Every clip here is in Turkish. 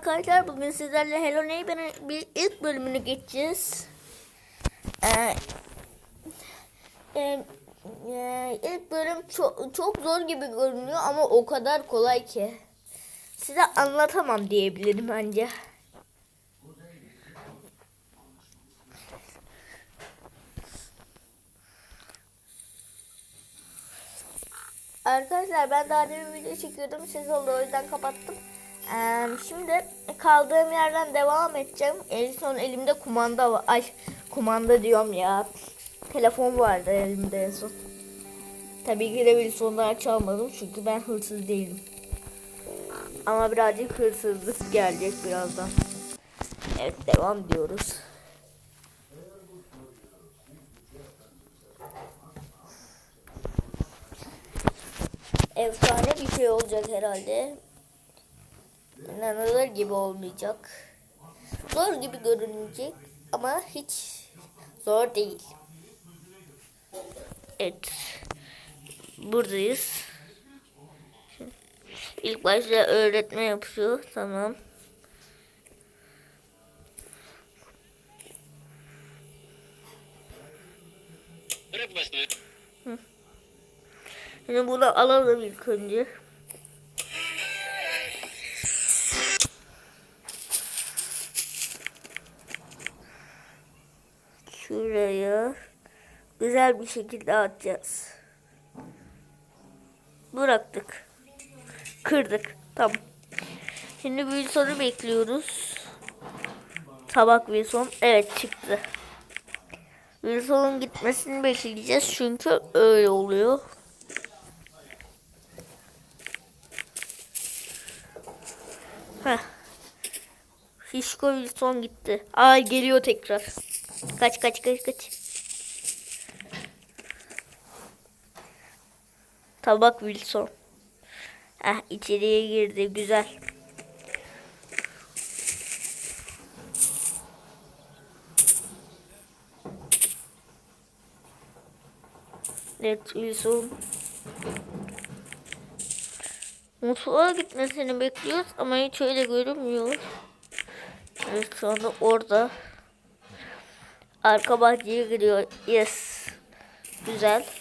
Arkadaşlar bugün sizlerle Hello Neighbor'ın bir ilk bölümünü geçeceğiz. Ee, e, e, ilk bölüm çok, çok zor gibi görünüyor ama o kadar kolay ki. Size anlatamam diyebilirim bence. Arkadaşlar ben daha demin video çekiyordum. Ses oldu o yüzden kapattım. Ee, şimdi kaldığım yerden devam edeceğim. En son elimde kumanda var. Ay kumanda diyorum ya. Telefon vardı elimde en son. Tabii ki de bir sonlar çalmadım çünkü ben hırsız değilim. Ama birazcık hırsızlık gelecek birazdan. Evet devam diyoruz. Efsane bir şey olacak herhalde. İnanılır gibi olmayacak. Zor gibi görünecek ama hiç zor değil. Evet. Buradayız. İlk başta öğretme yapıyor. Tamam. Şimdi bunu alalım ilk önce. Güzel bir şekilde atacağız. Bıraktık. Kırdık. Tamam. Şimdi bir soru bekliyoruz. Tabak Wilson. Evet çıktı. Wilson'un gitmesini bekleyeceğiz çünkü öyle oluyor. Heh. Fişko Wilson gitti. Ay geliyor tekrar. Kaç kaç kaç kaç. Tabak Wilson. Ah içeriye girdi güzel. Evet Wilson. Mutfağa gitmesini bekliyoruz ama hiç öyle görünmüyor. Evet şu anda orada. Arka bahçeye giriyor. Yes. Güzel.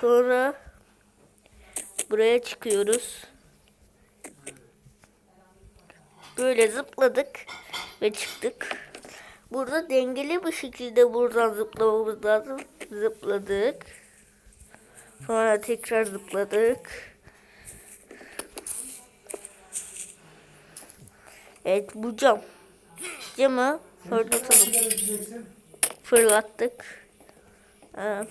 Sonra buraya çıkıyoruz. Böyle zıpladık ve çıktık. Burada dengeli bir şekilde buradan zıplamamız lazım. Zıpladık. Sonra tekrar zıpladık. Evet bu cam. Camı fırlatalım. Fırlattık. Ee,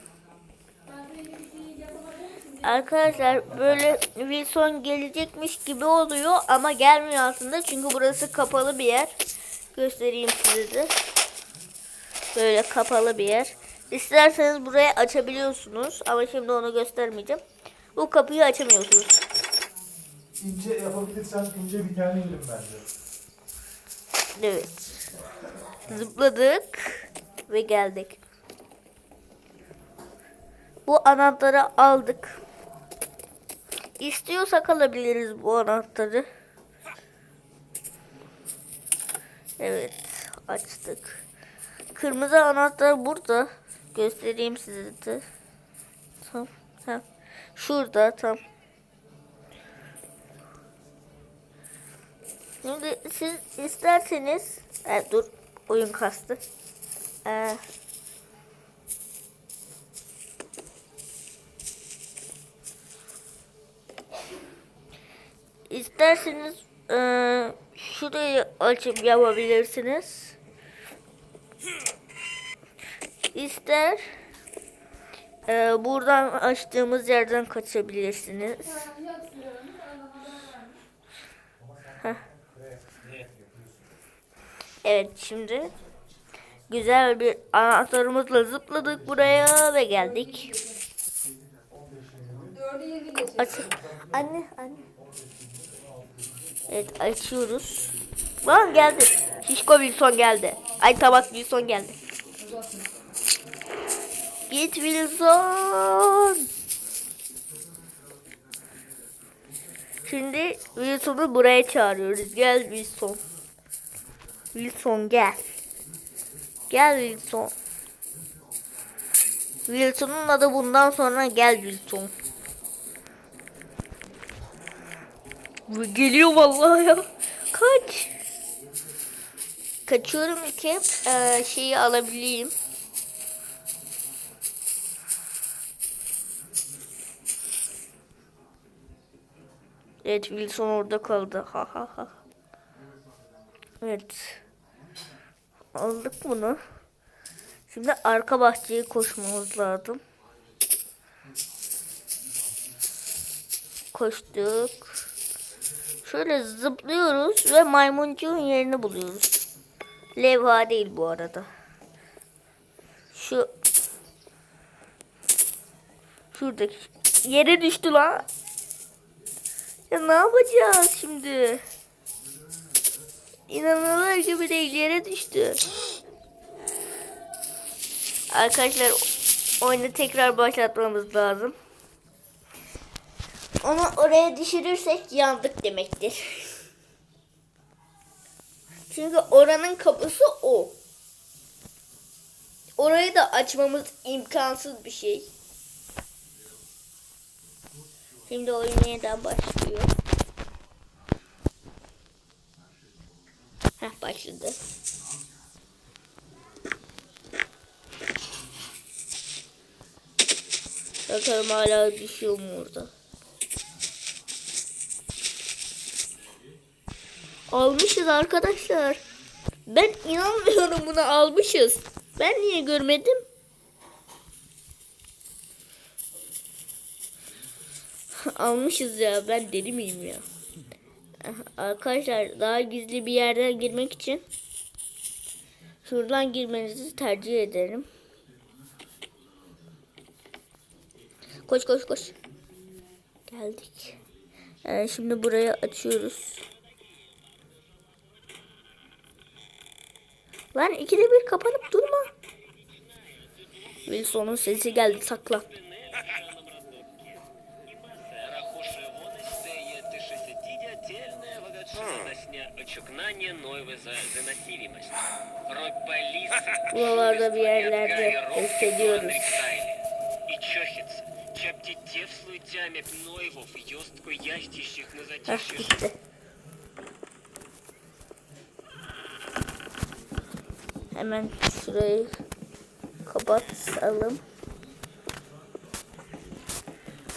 Arkadaşlar böyle Wilson gelecekmiş gibi oluyor ama gelmiyor aslında çünkü burası kapalı bir yer. Göstereyim size de. Böyle kapalı bir yer. İsterseniz buraya açabiliyorsunuz ama şimdi onu göstermeyeceğim. Bu kapıyı açamıyorsunuz. İnce yapabilirsen ince bir tane yerim bence. Evet. Zıpladık ve geldik. Bu anahtarı aldık. İstiyorsak alabiliriz bu anahtarı. Evet, açtık. Kırmızı anahtar burada. Göstereyim size de. Tam, tam. Şurada tam. Şimdi siz isterseniz e, dur oyun kastı. E, isterseniz e, şurayı açıp yapabilirsiniz. İster e, buradan açtığımız yerden kaçabilirsiniz. Heh. Evet şimdi güzel bir anahtarımızla zıpladık buraya ve geldik. Aç. Anne anne. Evet açıyoruz. Lan geldi. Şişko Wilson geldi. Ay tabak Wilson geldi. Git Wilson. Şimdi Wilson'u buraya çağırıyoruz. Gel Wilson. Wilson gel. Gel Wilson. Wilson'un adı bundan sonra gel Wilson. Geliyor vallahi ya. Kaç. Kaçıyorum ki eee, şeyi alabileyim. Evet Wilson orada kaldı. Ha ha ha. Evet. Aldık bunu. Şimdi arka bahçeye koşmamız lazım. Koştuk. Şöyle zıplıyoruz ve maymuncuğun yerini buluyoruz. Levha değil bu arada. Şu şuradaki yere düştü lan. Ya ne yapacağız şimdi? İnanılır gibi değil yere düştü. Arkadaşlar oyunu tekrar başlatmamız lazım. Onu oraya düşürürsek yandık demektir. Çünkü oranın kapısı o. Orayı da açmamız imkansız bir şey. Şimdi oyun yeniden başlıyor. Heh başladı. Bakalım hala düşüyor mu orada? Almışız arkadaşlar. Ben inanmıyorum buna almışız. Ben niye görmedim? Almışız ya. Ben deli miyim ya? Arkadaşlar daha gizli bir yerden girmek için şuradan girmenizi tercih ederim. Koş koş koş. Geldik. Ee, şimdi burayı açıyoruz. Lan ikide bir kapanıp durma. Wilson'un sesi geldi saklan. Buralarda bir yerlerde hissediyoruz. Hah gitti. Hemen şurayı kapatalım.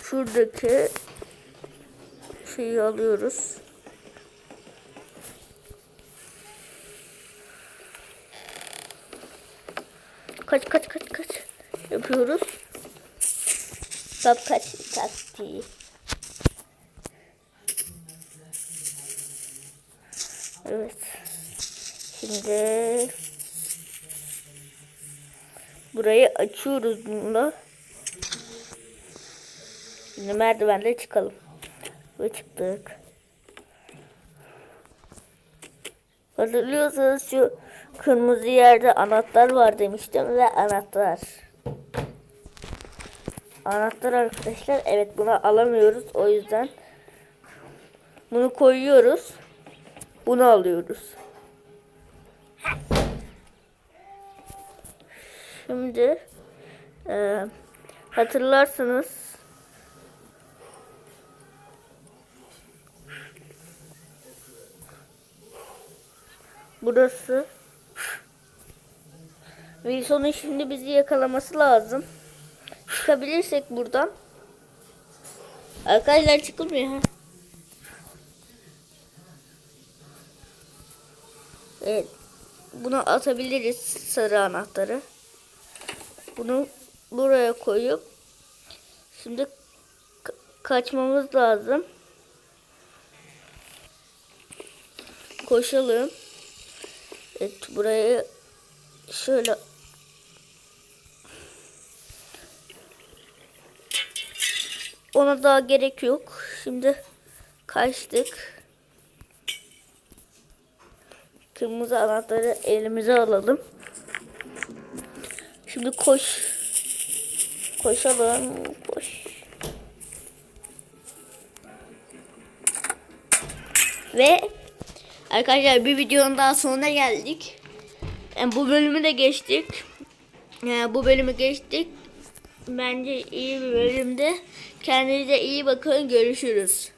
Şuradaki şeyi alıyoruz. Kaç kaç kaç kaç yapıyoruz. Kap kaç taktiği. Evet. Şimdi burayı açıyoruz bununla. Şimdi merdivenle çıkalım. Ve çıktık. Hatırlıyorsanız şu kırmızı yerde anahtar var demiştim ve anahtar. Anahtar arkadaşlar evet bunu alamıyoruz o yüzden bunu koyuyoruz. Bunu alıyoruz. Şimdi e, hatırlarsınız burası Wilson'un şimdi bizi yakalaması lazım. Çıkabilirsek buradan. Arkadaşlar çıkılmıyor ha. Evet. Bunu atabiliriz sarı anahtarı. Bunu buraya koyup şimdi ka- kaçmamız lazım. Koşalım. Evet burayı şöyle ona daha gerek yok. Şimdi kaçtık. Kırmızı anahtarı elimize alalım. Şimdi koş. Koşalım. Koş. Ve arkadaşlar bir videonun daha sonuna geldik. Yani bu bölümü de geçtik. Yani bu bölümü geçtik. Bence iyi bir bölümde. Kendinize iyi bakın. Görüşürüz.